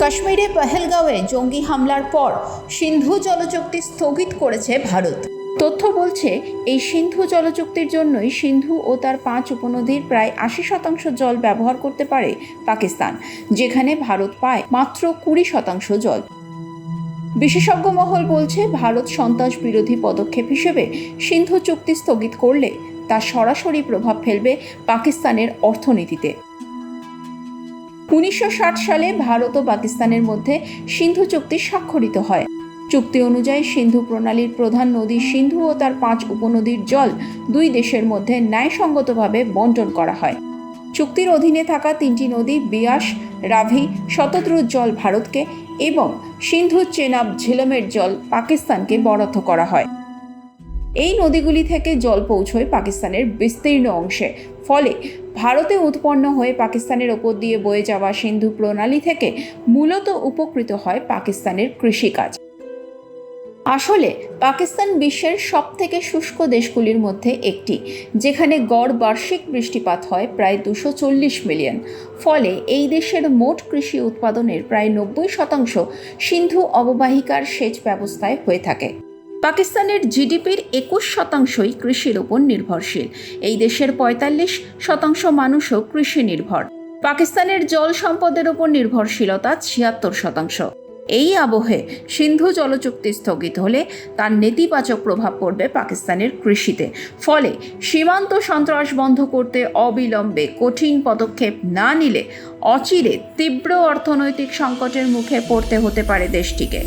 কাশ্মীরে পহেলগাঁওয়ে জঙ্গি হামলার পর সিন্ধু জলচুক্তি স্থগিত করেছে ভারত। তথ্য বলছে, এই সিন্ধু জলচুক্তির জন্যই সিন্ধু ও তার পাঁচ উপনদীর প্রায় আশি শতাংশ জল ব্যবহার করতে পারে পাকিস্তান, যেখানে ভারত পায় মাত্র কুড়ি শতাংশ জল। বিশেষজ্ঞ মহল বলছে, ভারত সন্ত্রাস বিরোধী পদক্ষেপ হিসেবে সিন্ধু চুক্তি স্থগিত করলে তা সরাসরি প্রভাব ফেলবে পাকিস্তানের অর্থনীতিতে। উনিশশো ষাট সালে ভারত ও পাকিস্তানের মধ্যে সিন্ধু চুক্তি স্বাক্ষরিত হয়। চুক্তি অনুযায়ী সিন্ধু প্রণালীর প্রধান নদী সিন্ধু ও তার পাঁচ উপনদীর জল দুই দেশের মধ্যে ন্যায়সঙ্গতভাবে বন্টন করা হয়। চুক্তির অধীনে থাকা তিনটি নদী বিয়াস, রাভি শতদ্রুর জল ভারতকে এবং সিন্ধু চেনাব ঝিলমের জল পাকিস্তানকে বরাদ্দ করা হয়। এই নদীগুলি থেকে জল পৌঁছয় পাকিস্তানের বিস্তীর্ণ অংশে। ফলে ভারতে উৎপন্ন হয়ে পাকিস্তানের ওপর দিয়ে বয়ে যাওয়া সিন্ধু প্রণালী থেকে মূলত উপকৃত হয় পাকিস্তানের কৃষিকাজ। আসলে পাকিস্তান বিশ্বের সব থেকে শুষ্ক দেশগুলির মধ্যে একটি, যেখানে গড় বার্ষিক বৃষ্টিপাত হয় প্রায় দুশো চল্লিশ মিলিয়ন। ফলে এই দেশের মোট কৃষি উৎপাদনের প্রায় নব্বই শতাংশ সিন্ধু অববাহিকার সেচ ব্যবস্থায় হয়ে থাকে। পাকিস্তানের জিডিপির একুশ শতাংশই কৃষির ওপর নির্ভরশীল। এই দেশের পঁয়তাল্লিশ শতাংশ মানুষও কৃষি নির্ভর। পাকিস্তানের জল সম্পদের ওপর নির্ভরশীলতা ছিয়াত্তর শতাংশ। এই আবহে সিন্ধু জলচুক্তি স্থগিত হলে তার নেতিবাচক প্রভাব পড়বে পাকিস্তানের কৃষিতে। ফলে সীমান্ত সন্ত্রাস বন্ধ করতে অবিলম্বে কঠিন পদক্ষেপ না নিলে অচিরে তীব্র অর্থনৈতিক সংকটের মুখে পড়তে হতে পারে দেশটিকে।